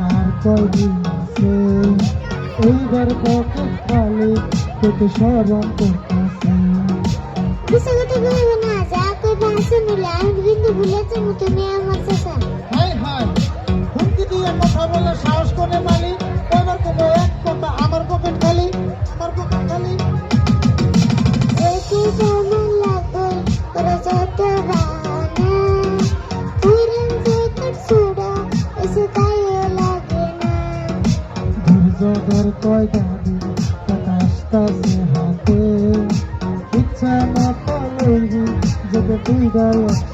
তারপর দিনছে এইবার কত কালে কত সরম করতেছে কিছু কথা বলব না যা কইবা আসুন আমি কিন্তু ভুলেছি তুমি আমার সাথে কয় দাবি আসতেছে হাতে ইচ্ছা মতো যদি তুই গায়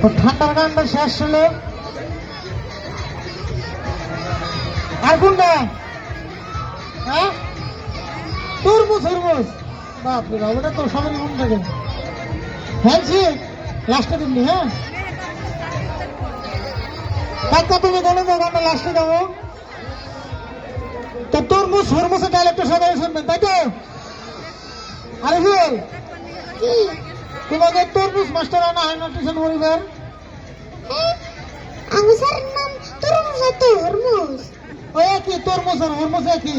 তো ঠান্ডার গানটা শেষ হলো আর কোনটা হ্যাঁ? তরমুজ তরমুজ। বাপরে বাপ, ওটা তো সবারই মন থাকে। হ্যাঁ জি লাস্টে দিবনি হ্যাঁ। কাকা, তুমি গনে যাও গানটা লাস্টে যাব তো তরমুজ হরমুজের ডাইলেক্টর সবাই শুনবেন, তাই তো? আরে কি তোমাদের তরমুজ মাস্টার আনা হয় না টিউশন পরিবার। আমি স্যার নাম তরমুজ তো হরমুজ ওই একই তরমুজ আর হরমুজ একই।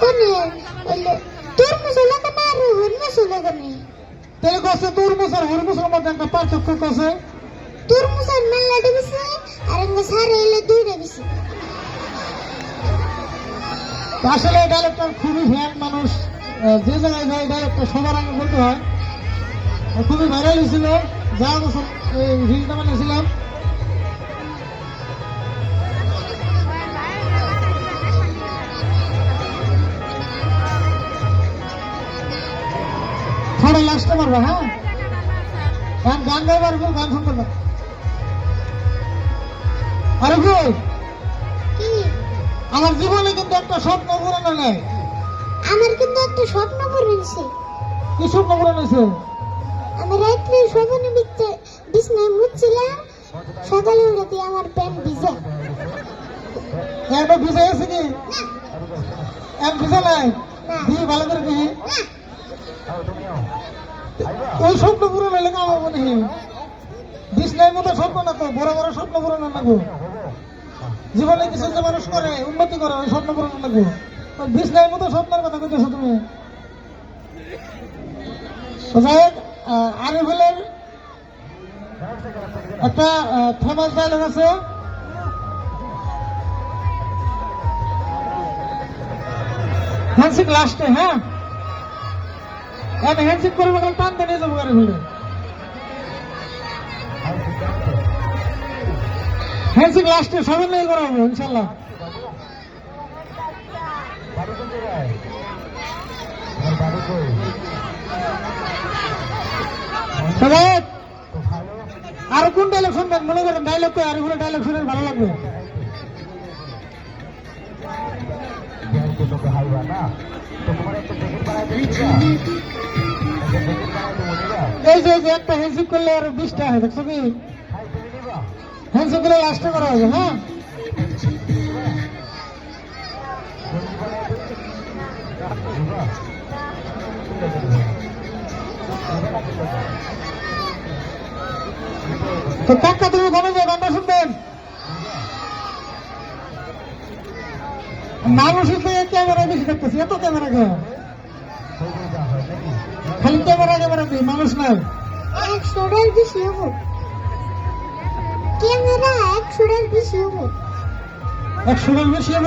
কোনে? তরমুজ হলো কেন আর হরমুজ হলো কেন? তাহলে কছে তরমুজ আর হরমুজের মধ্যে একটা পার্থক্য কছে তরমুজ আর মেলাটা বেশি আর এঙ্গ স্যার এলে দুইটা বেশি আসলে ডাইরেক্টর খুবই ফ্যান মানুষ। যে জায়গায় যায় ডাইলেক্টর সবার আগে বলতে হয় আর খুবই ভাইরাল হয়েছিল যা বছর এই বানিয়েছিলাম। লাস্টে হ্যাঁ? গান গান গাইবার কেউ গান শুনবে না। আরে কই কি? আমার জীবনে কিন্তু একটা স্বপ্ন পূরণ নেই। আমার কিন্তু একটা স্বপ্ন পড়েছে কি স্বপ্ন পূরণ হয়েছে? রাত্রে স্বপ্নে বিতে বিছনায় মুছছিলাম। সকালে উঠে আমার প্যান্ট ভিজে। একটা ভিজা গেছে কি? এক ভিজা নাই? দিয়ে ভালো করে দেখি। ওই স্বপ্ন পূরণ হলে কামাবো মনে বিষ্ণের মতো স্বপ্ন না তো? বড় বড় স্বপ্ন পূরণ লাগবো জীবনে কিছু যে মানুষ করে উন্নতি করে ওই স্বপ্ন পূরণ লাগবো বিষ্ণের মতো স্বপ্নের কথা কইতেছো তুমি। যাই হোক আরিফুলের একটা ফেমাস ডায়লগ আছে? হ্যান্ডশেক লাস্টে হ্যাঁ? আমি হ্যান্ডশেক করব গেলে টানতে নিয়ে যাব ভিড়ে হ্যান্ডশেক লাস্টে সবাই নিয়ে করা হবে, ইনশাল্লাহ। আর কোন ডায়লগ শুনবেন? মনে করেন ডায়লগ আর কোনো ডায়লগ শুনে ভালো লাগবে? এই যে একটা হ্যান্ডশেক করলে আর বিশটা হয়, দেখছ কি? হ্যান্ডশেক করলে লাস্টে করা হবে হ্যাঁ? তো কাকা তুমি যাও গানটা শুনবেন। মানুষ ক্যামেরা বেশি দেখতেছি এত ক্যামেরা কে খালি ক্যামেরা ক্যামেরা দিই মানুষ নাই। একশোটার বেশি হব। ক্যামেরা একশোটার বেশি হব। একশোটার বেশি হব?